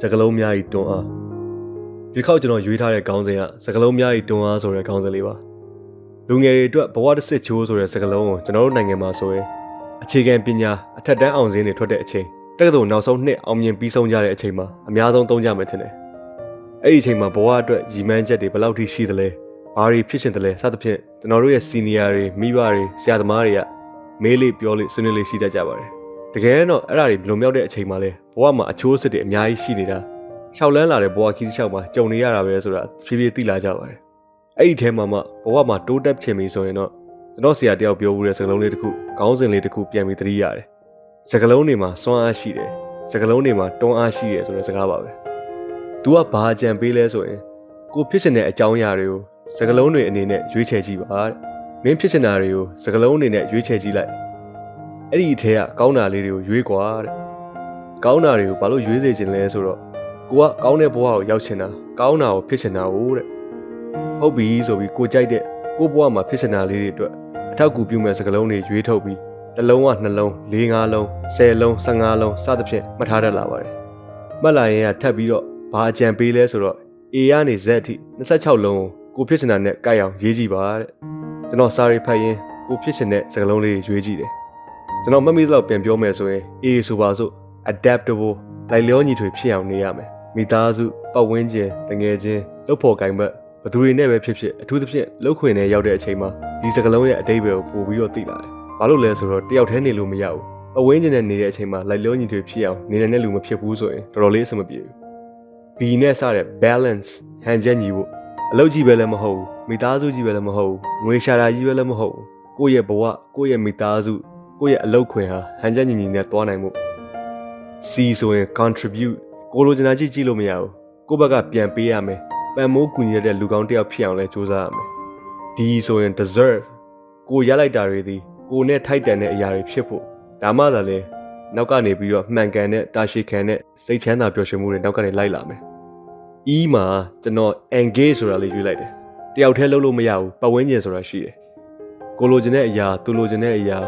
စကလုံးများဤတွန်းအားဒီခေါက်ကျွန်တော်ရွေးထားတဲ့ခေါင်းစဉ်ကစကလုံးများဤတွန်းအားဆိုတဲ့ခေါင်းစဉ်လေးပါလူငယ်တွေအတွက်ဘဝတစ်စစ်ချိုးဆိုတဲ့စကလုံးကိုကျွန်တော်တို့နိုင်ငံမှာဆိုရင်အခြေခံပညာအထက်တန်းအောင်စင်းတွေထွက်တဲ့အချိန်တက္ကသိုလ်နောက်ဆုံးနှစ်အောင်မြင်ပြီးဆုံးကြတဲ့အချိန်မှာအများဆုံးသုံးကြမယ်ထင်တယ်အဲ့ဒီအချိန်မှာဘဝအတွက်ရည်မှန်းချက်တွေဘယ်လောက်ထိရှိသလဲဘာတွေဖြစ်ချင်တယ်လဲစသဖြင့်ကျွန်တော်တို့ရဲ့ senior တွေမိဘတွေဆရာသမားတွေကမေးလေးပြောလေးဆွေးနွေးလေးရှိတတ်ကြပါတယ် တကယ်တော့အဲ့ဒါတွေလွန်မြောက်တဲ့အချိန်မှာလဲဘဝမှာအချိုးစစ်တွေအများကြီးရှိနေတာရှောက်လန်းလာတဲ့ဘဝခီးတစ်ချောက်မှာကြုံနေရတာပဲဆိုတာဖြည်းဖြည်းသိလာကြပါတယ်အဲ့ဒီထဲမှာမှဘဝမှာတိုးတက်ချင်ပြီဆိုရင်တော့ကျွန်တော်ဆရာတယောက်ပြောဘူးတဲ့စကားလုံးလေးတစ်ခုခေါင်းစဉ်လေးတစ်ခုပြန်ပြီးသတိရတယ်စကားလုံးတွေမှာစွမ်းအားရှိတယ်စကားလုံးတွေမှာတွန်းအားရှိတယ်ဆိုတဲ့စကားပါပဲ။ तू ကဘာအကြံပေးလဲဆိုရင်ကိုဖြစ်ချင်တဲ့အကြောင်းအရာတွေကိုစကားလုံးတွေအနေနဲ့ရွေးချယ်ကြည့်ပါတဲ့။မင်းဖြစ်ချင်တာတွေကိုစကားလုံးအနေနဲ့ရွေးချယ်ကြည့်လိုက်။ အဲ့ဒီအထက်ကကောင်းတာလေးတွေကိုရွေးကွာတဲ့။ကောင်းတာတွေကိုဘာလို့ရွေးစေချင်လဲဆိုတော့ကိုကကောင်းတဲ့ဘဝကိုရောက်ချင်တာကောင်းတာကိုဖြစ်ချင်တာဟုတ်တဲ့။ဟုတ်ပြီဆိုပြီးကိုကြိုက်တဲ့ကိုဘဝမှာဖြစ်ချင်တာလေးတွေအတွက်အထောက်အကူပြုမဲ့စကားလုံးတွေရွေးထုတ်ပြီးတစ်လုံးကနှလုံး၄၅လုံး၁၀လုံး၁၅လုံးစသဖြင့်မှတ်ထားတတ်လာပါတယ်။မှတ်လာရင်ကထပ်ပြီးတော့ဘာအကြံပေးလဲဆိုတော့ A ကနေ Z အထိ26လုံးကိုဖြစ်ချင်တာနဲ့ကြိုက်အောင်ရေးကြည့်ပါတဲ့။ကျွန်တော်စာရီဖတ်ရင်ကိုဖြစ်ချင်တဲ့စကားလုံးလေးရွေးကြည့်တယ်။ ကျွန်တော်မှတ်မိသလောက်ပြန်ပြောမယ်ဆိုရင် A ဆိုပါစို့ adaptable လိုက်လျောညီထွေဖြစ်အောင်နေရမယ်။မိသားစုပတ်ဝန်းကျင်တငယ်ချင်းလုပ်ဖို့ကိုင်ဘက်ဘသူတွေနဲ့ပဲဖြစ်ဖြစ်အထူးသဖြင့်လှုပ်ခွင်နဲ့ရောက်တဲ့အချိန်မှာဒီစကားလုံးရဲ့အတိတ်ပဲကိုပို့ပြီးတော့သိလာတယ်။ဘာလို့လဲဆိုတော့တယောက်တည်းနေလို့မရဘူး။အဝင်းကျင်နဲ့နေတဲ့အချိန်မှာလိုက်လျောညီတွေဖြစ်အောင်နေနေတဲ့လူမဖြစ်ဘူးဆိုရင်တော်တော်လေးအဆင်မပြေဘူး။ B နဲ့စတဲ့ balance ဟန်ချက်ညီဖို့အလုပ်ကြီးပဲလည်းမဟုတ်ဘူး။မိသားစုကြီးပဲလည်းမဟုတ်ဘူး။ငွေရှာတာကြီးပဲလည်းမဟုတ်ဘူး။ကိုယ့်ရဲ့ဘဝကိုယ့်ရဲ့မိသားစု ကိုယ့်ရဲ့အလုပ်ခွင်ဟာဟန်ချက်ညီညီနဲ့တွားနိုင်မှု C ဆိုရင် contribute ကိုလိုချင်တာကြည့်ကြည့်လို့မရဘူး။ကိုယ့်ဘက်ကပြန်ပေးရမယ်။ပံမိုးကူညီရတဲ့လူကောင်းတစ်ယောက်ဖြစ်အောင်လဲစူးစမ်းရမယ်။ D ဆိုရင် deserve ကိုရလိုက်တာတွေသည်ကိုနဲ့ထိုက်တန်တဲ့အရာတွေဖြစ်ဖို့ဒါမှသာလေနောက်ကနေပြီးတော့မှန်ကန်တဲ့တာရှိခံတဲ့စိတ်ချမ်းသာပျော်ရွှင်မှုတွေနောက်ကနေလိုက်လာမယ်။ E မှာကျွန်တော် engage ဆိုတာလေးရွေးလိုက်တယ်။တယောက်တည်းလုပ်လို့မရဘူးပတ်ဝန်းကျင်ဆိုတာရှိတယ်။ကိုလိုချင်တဲ့အရာသူလိုချင်တဲ့အရာ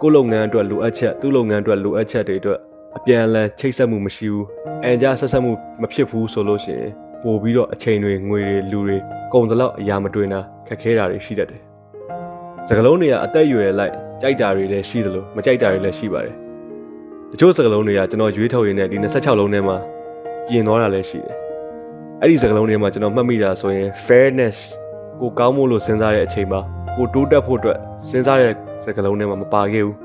ကိုလုပ်ငန်းအတွက်လိုအပ်ချက်သူ့လုပ်ငန်းအတွက်လိုအပ်ချက်တွေအတွက်အပြန်အလှန်ချိတ်ဆက်မှုမရှိဘူး။အန်ကြားဆက်ဆက်မှုမဖြစ်ဘူးဆိုလို့ရှိရင်ပို့ပြီးတော့အချိန်တွေငွေတွေလူတွေကုန်သလောက်အရာမတွင်တာခက်ခဲတာတွေရှိတတ်တယ်။စကလုံးတွေကအသက်အရွယ်လိုက်ကြိုက်တာတွေလည်းရှိသလိုမကြိုက်တာတွေလည်းရှိပါတယ်။တချို့စကလုံးတွေကကျွန်တော်ရွေးထုတ်ရင်းနဲ့ဒီ26လုံးထဲမှာပြင်သွားတာလည်းရှိတယ်။အဲ့ဒီစကလုံးတွေမှာကျွန်တော်မှတ်မိတာဆိုရင် fairness ကိုကောင်းမို့လို့စဉ်းစားတဲ့အချိန်မှာ ကိုတိုးတက်ဖို့အတွက်စဉ်းစားတဲ့စကလုံးထဲမှာမပါခဲ့ဘူး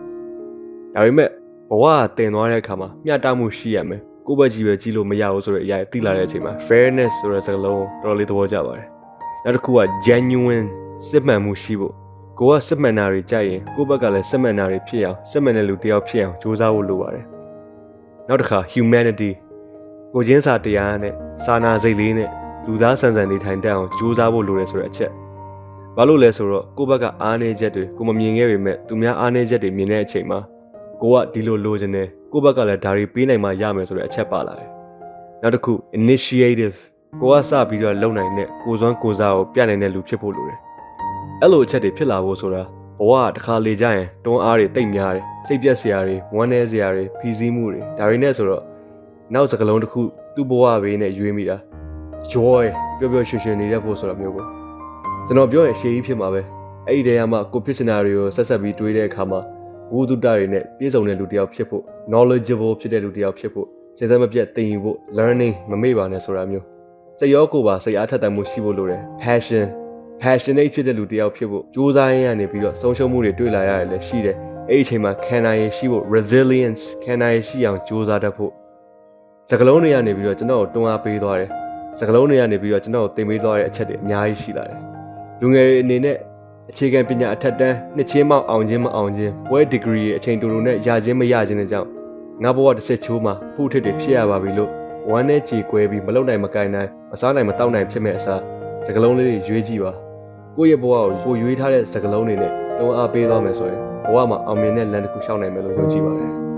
။ဒါပေမဲ့ဘဝကတင်သွားတဲ့အခါမှာမျှတမှုရှိရမယ်။ကိုယ့်ဘက်ကြီးပဲကြီးလို့မရဘူးဆိုတဲ့အရာသိလာတဲ့အချိန်မှာ fairness ဆိုတဲ့စကားလုံးတော်တော်လေးသဘောကျပါတယ်။နောက်တစ်ခုက genuine စစ်မှန်မှုရှိဖို့ကိုကစစ်မှန်တာတွေကြိုက်ရင်ကိုယ့်ဘက်ကလည်းစစ်မှန်တာတွေဖြစ်အောင်စစ်မှန်တဲ့လူတစ်ယောက်ဖြစ်အောင်ကြိုးစားဖို့လိုပါတယ်။နောက်တစ်ခါ humanity ကိုချင်းစာတရားနဲ့စာနာစိတ်လေးနဲ့လူသားဆန်ဆန်နေထိုင်တတ်အောင်ကြိုးစားဖို့လိုတယ်ဆိုတဲ့အချက်။ ဘာလို့လဲဆိုတော့ကိုယ့်ဘက်ကအားနည်းချက်တွေကိုမမြင်ခဲ့ပေမဲ့သူများအားနည်းချက်တွေမြင်တဲ့အချိန်မှာကိုကဒီလိုလိုချင်တယ်ကိုယ့်ဘက်ကလည်းဒါတွေပေးနိုင်မှရမယ်ဆိုတဲ့အချက်ပါလာတယ်။နောက်တစ်ခု initiative ကိုကစပြီးတော့လုံနိုင်တဲ့ကိုစွမ်းကိုစားကိုပြနိုင်တဲ့လူဖြစ်ဖို့လိုတယ်။အဲ့လိုအချက်တွေဖြစ်လာဖို့ဆိုတာဘဝကတစ်ခါလေကြရင်တွန်းအားတွေတိတ်များတယ်စိတ်ပြက်စရာတွေဝမ်းနည်းစရာတွေဖီစီးမှုတွေဒါတွေနဲ့ဆိုတော့နောက်စကလုံးတစ်ခုသူ့ဘဝဘေးနဲ့ရွေးမိတာ joy ပျော်ပျော်ရွှင်ရွှင်နေတဲ့ဖို့ဆိုတာမျိုးကို ကျွန်တော်ပြောရင်အရှိကြီးဖြစ်မှာပဲအဲ့ဒီတည်းကမှကိုဖြစ်ချင်တာတွေကိုဆက်ဆက်ပြီးတွေးတဲ့အခါမှာဝုဒ္ဒတတွေနဲ့ပြည့်စုံတဲ့လူတစ်ယောက်ဖြစ်ဖို့ knowledgeable ဖြစ်တဲ့လူတစ်ယောက်ဖြစ်ဖို့စဉ်းစားမပြတ်သင်ယူဖို့ learning မမေ့ပါနဲ့ဆိုတာမျိုးစိတ်ရောကိုယ်ပါစိတ်အားထက်သန်မှုရှိဖို့လိုတယ် passion passionate ဖြစ်တဲ့လူတစ်ယောက်ဖြစ်ဖို့ကြိုးစားရင်းကနေပြီးတော့ဆုံးရှုံးမှုတွေတွေ့လာရတယ်လည်းရှိတယ်အဲ့ဒီအချိန်မှာခံနိုင်ရရှိဖို့ resilience ခံနိုင်ရရှိအောင်ကြိုးစားတတ်ဖို့စကလုံးတွေကနေပြီးတော့ကျွန်တော်ကိုတွန်းအားပေးသွားတယ်စကလုံးတွေကနေပြီးတော့ကျွန်တော်ကိုသင်ပေးသွားတဲ့အချက်တွေအများကြီးရှိလာတယ် လူငယ်တွေအနေနဲ့အခြေခံပညာအထက်တန်းနှစ်ချင်းမောက်အောင်ခြင်းမအောင်ခြင်းဘွဲ degree ရဲ့အချိန်တူတူနဲ့ရခြင်းမရခြင်းတဲ့ကြောင့်ငါဘဝတစ်ဆက်ချိုးမှာဖုထစ်တွေဖြစ်ရပါပြီလို့ဝမ်းနဲ့ကြေကွဲပြီးမလုံနိုင်မကင်နိုင်မစားနိုင်မတောက်နိုင်ဖြစ်မဲ့အစားစကလုံးလေးတွေရွေးကြည့်ပါကိုယ့်ရဲ့ဘဝကိုကိုရွေးထားတဲ့စကလုံးတွေနဲ့တုံးအားပေးသွားမယ်ဆိုရင်ဘဝမှာအောင်မြင်တဲ့လမ်းတစ်ခုရှောက်နိုင်မယ်လို့ယုံကြည်ပါတယ်